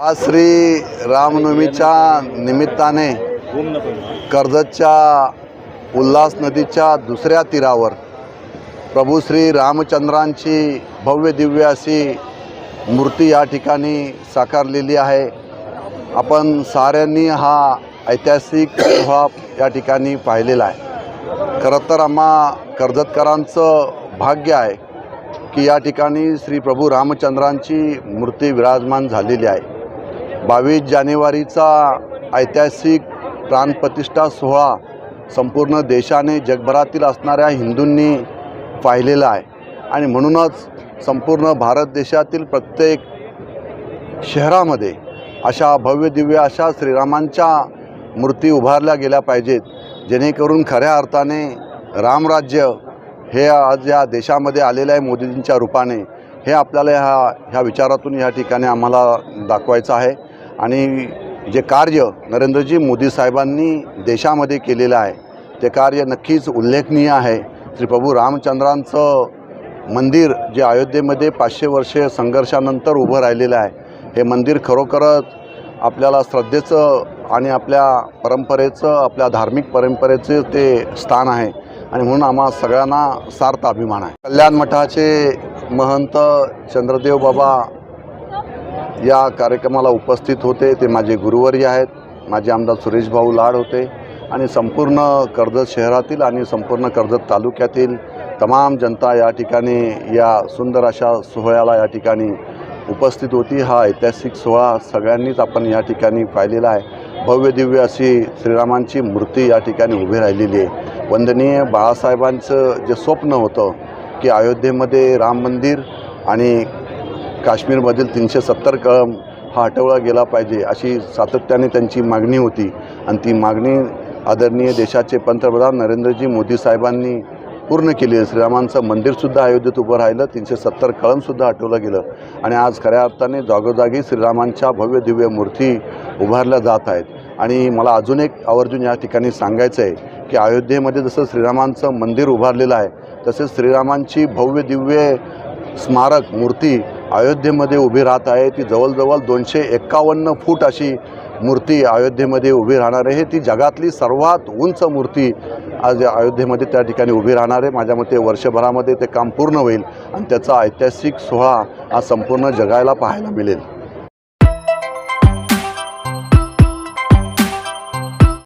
आज श्री रामनवमीच्या निमित्ताने कर्जतच्या उल्हास नदीच्या दुसऱ्या तीरावर प्रभू श्री रामचंद्रांची भव्य दिव्य अशी मूर्ती या ठिकाणी साकारलेली आहे. आपण साऱ्यांनी हा ऐतिहासिक सोहळा या ठिकाणी पाहिलेला आहे. खरं तर आम्हा कर्जतकरांचं भाग्य आहे की या ठिकाणी श्री प्रभू रामचंद्रांची मूर्ती विराजमान झालेली आहे. बावीस जानेवारीचा ऐतिहासिक प्राणप्रतिष्ठा सोहळा संपूर्ण देशाने जगभरातील असणाऱ्या हिंदूंनी पाहिलेला आहे. आणि म्हणूनच संपूर्ण भारत देशातील प्रत्येक शहरामध्ये अशा भव्य दिव्य अशा श्रीरामांच्या मूर्ती उभारल्या गेल्या पाहिजेत जेणेकरून खऱ्या अर्थाने रामराज्य हे आज या देशामध्ये आलेलं आहे मोदीजींच्या रूपाने. हे आपल्याला ह्या ह्या विचारातून या ठिकाणी आम्हाला दाखवायचं आहे. आणि जे कार्य नरेंद्रजी मोदी साहेबांनी देशामध्ये केलेलं आहे ते कार्य नक्कीच उल्लेखनीय आहे. श्री प्रभू रामचंद्रांचं मंदिर जे अयोध्येमध्ये पाचशे वर्षे संघर्षानंतर उभं राहिलेलं आहे हे मंदिर खरोखरच आपल्याला श्रद्धेचं आणि आपल्या परंपरेचं आपल्या धार्मिक परंपरेचं ते स्थान आहे आणि म्हणून आम्हा सगळ्यांना सार्थ अभिमान आहे. कल्याण मठाचे महंत चंद्रदेव बाबा या कार्यक्रमाला उपस्थित होते ते माझे गुरुवर्य आहेत माझे आमदार सुरेश भाऊ लाड होते आणि संपूर्ण कर्जत शहरातील आणि संपूर्ण कर्जत तालुक्यातील तमाम जनता या ठिकाणी या सुंदर अशा सोहळ्याला या ठिकाणी उपस्थित होती. हा ऐतिहासिक सोहळा सगळ्यांनीच आपण या ठिकाणी पाहिलेला आहे. भव्य दिव्य अशी श्रीरामांची मूर्ती या ठिकाणी उभी राहिलेली आहे. वंदनीय बाळासाहेबांचं जे स्वप्न होतं की अयोध्येमध्ये राम मंदिर आणि काश्मीरमधील तीनशे सत्तर कळम हा हटवला गेला पाहिजे अशी सातत्याने त्यांची मागणी होती. आणि ती मागणी आदरणीय देशाचे पंतप्रधान नरेंद्रजी मोदी साहेबांनी पूर्ण केली. आहे श्रीरामांचं मंदिरसुद्धा अयोध्येत उभं राहिलं. तीनशे सत्तर कळमसुद्धा हटवलं गेलं. आणि आज खऱ्या अर्थाने जागोजागी श्रीरामांच्या भव्य दिव्य मूर्ती उभारल्या जात आहेत. आणि मला अजून एक आवर्जून या ठिकाणी सांगायचं आहे की अयोध्येमध्ये जसं श्रीरामांचं मंदिर उभारलेलं आहे तसेच श्रीरामांची भव्य दिव्य स्मारक मूर्ती अयोध्येमध्ये उभी राहत आहे. ती जवळजवळ दोनशे एक्कावन्न फूट अशी मूर्ती अयोध्येमध्ये उभी राहणार आहे. ती जगातली सर्वात उंच मूर्ती आज अयोध्येमध्ये त्या ठिकाणी उभी राहणार आहे. माझ्या मते वर्षभरामध्ये ते काम पूर्ण होईल आणि त्याचा ऐतिहासिक सोहळा हा संपूर्ण जगायला पाहायला मिळेल.